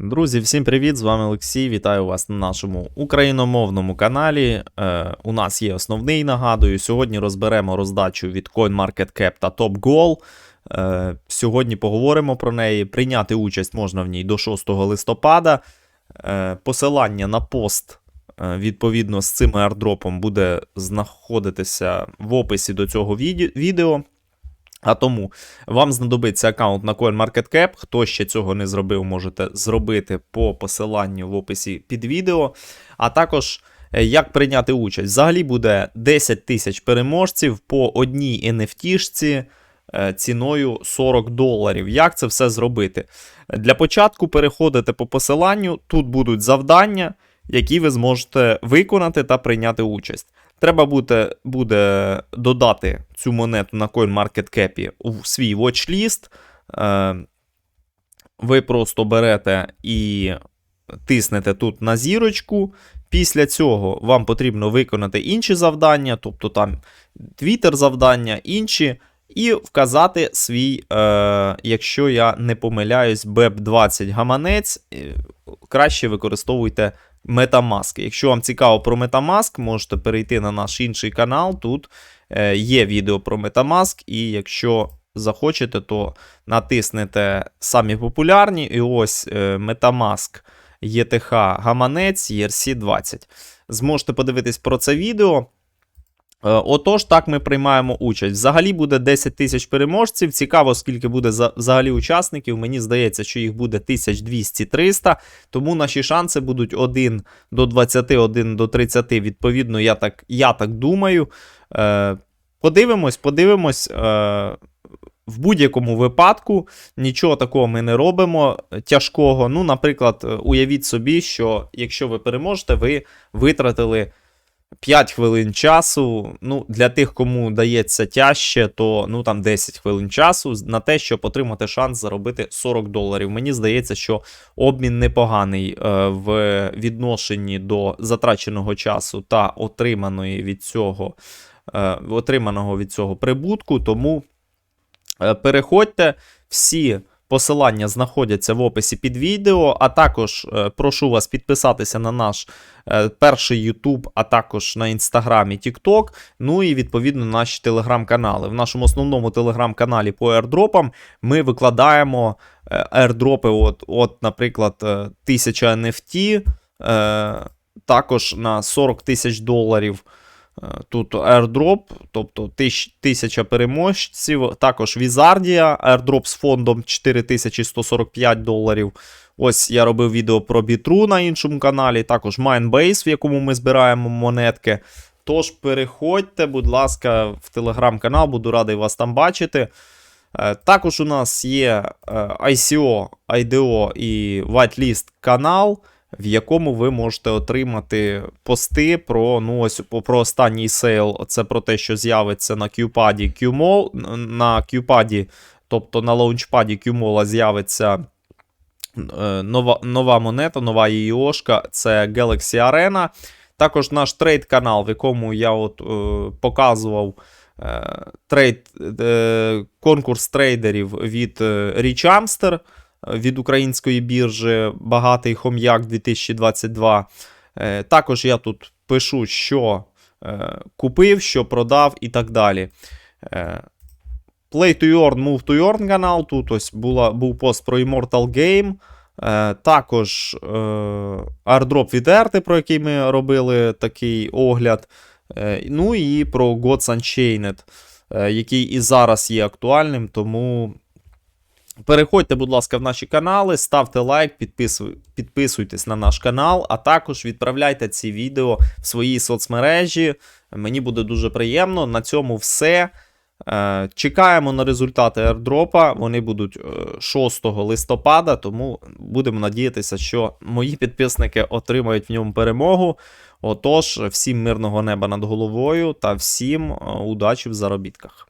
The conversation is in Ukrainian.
Друзі, всім привіт! З вами Олексій. Вітаю вас на нашому україномовному каналі. Е, у нас є основний, нагадую. Сьогодні розберемо роздачу від CoinMarketCap та TopGoal. Е, сьогодні поговоримо про неї. Прийняти участь можна в ній до 6 листопада. Е, посилання на пост е, відповідно з цим airdropом буде знаходитися в описі до цього відео. А тому вам знадобиться аккаунт на CoinMarketCap. Хто ще цього не зробив, можете зробити по посиланню в описі під відео. А також е, як прийняти участь. Взагалі буде 10 тисяч переможців по одній NFT-шці е, ціною 40 доларів. Як це все зробити? Для початку переходите по посиланню, тут будуть завдання, які ви зможете виконати та прийняти участь. Треба буде, буде додати цю монету на CoinMarketCap у свій watchlist. Е, ви просто берете і тиснете тут на зірочку. Після цього вам потрібно виконати інші завдання, тобто там Twitter завдання, інші, і вказати свій, е, якщо я не помиляюсь, BEP20 гаманець. е, Краще використовуйте Metamask. Якщо вам цікаво про Metamask, можете перейти на наш інший канал. Тут е, є відео про Metamask, і якщо захочете, то натиснете самі популярні. І ось е, Metamask ETH гаманець ERC20. Зможете подивитись про це відео. Е, Отож, так ми приймаємо участь. Взагалі буде 10 тисяч переможців. Цікаво, скільки буде взагалі учасників. Мені здається, що їх буде 1200-300, тому наші шанси будуть 1 до 20, 1 до 30. Відповідно, я так, я так думаю. Е, подивимось, подивимось. Е, в будь-якому випадку нічого такого ми не робимо тяжкого. Ну, наприклад, уявіть собі, що якщо ви переможете, ви витратили 5 хвилин часу. Ну, для тих, кому дається тяжче, то ну там 10 хвилин часу на те, щоб отримати шанс заробити 40 доларів. Мені здається, що обмін непоганий е, в відношенні до затраченого часу та отриманої від цього, е, отриманого від цього прибутку. Тому е, переходьте всі. Посилання знаходяться в описі під відео, а також е, прошу вас підписатися на наш е, перший YouTube, а також на інстаграмі TikTok, ну і відповідно наші телеграм-канали. В нашому основному телеграм-каналі по airdropам ми викладаємо airdропи, от, от наприклад, е, 1000 NFT, е, також на 40 тисяч доларів. Тут airdrop, тобто тисяч- тисяча переможців, також Візардія, airdrop з фондом 4145 доларів. Ось я робив відео про бітру на іншому каналі, також Mindbase, в якому ми збираємо монетки. Тож переходьте, будь ласка, в телеграм-канал, буду радий вас там бачити. Е, Також у нас є е, ICO, IDO і Whitelist канал, в якому ви можете отримати пости про ну ось про останній сейл. Це про те, що з'явиться на QPAD QMO, на QPAD, тобто на лаунчпаді QMOL з'явиться е, нова, нова монета, нова ІОшка, це Galaxy Arena. Також наш трейд-канал, в якому я от, е, показував е, трейд, е, конкурс трейдерів від е, Rich від української біржі Багатий Хом'як 2022. Е, також я тут пишу, що е, купив, що продав і так далі. Е, Play to Earn, Move to Earn канал. Тут ось була, був пост про Immortal Game. Також airdrop від Ерти, про який ми робили такий огляд. Ну і про Gods Unchained, який і зараз є актуальним. Тому переходьте, будь ласка, в наші канали, ставте лайк, підписуй, підписуйтесь на наш канал, а також відправляйте ці відео в свої соцмережі. Мені буде дуже приємно. На цьому все. Е, Чекаємо на результати airdropа. Вони будуть е, 6 листопада, тому будемо надіятися, що мої підписники отримають в ньому перемогу. Отож, всім мирного неба над головою та всім е, удачі в заробітках.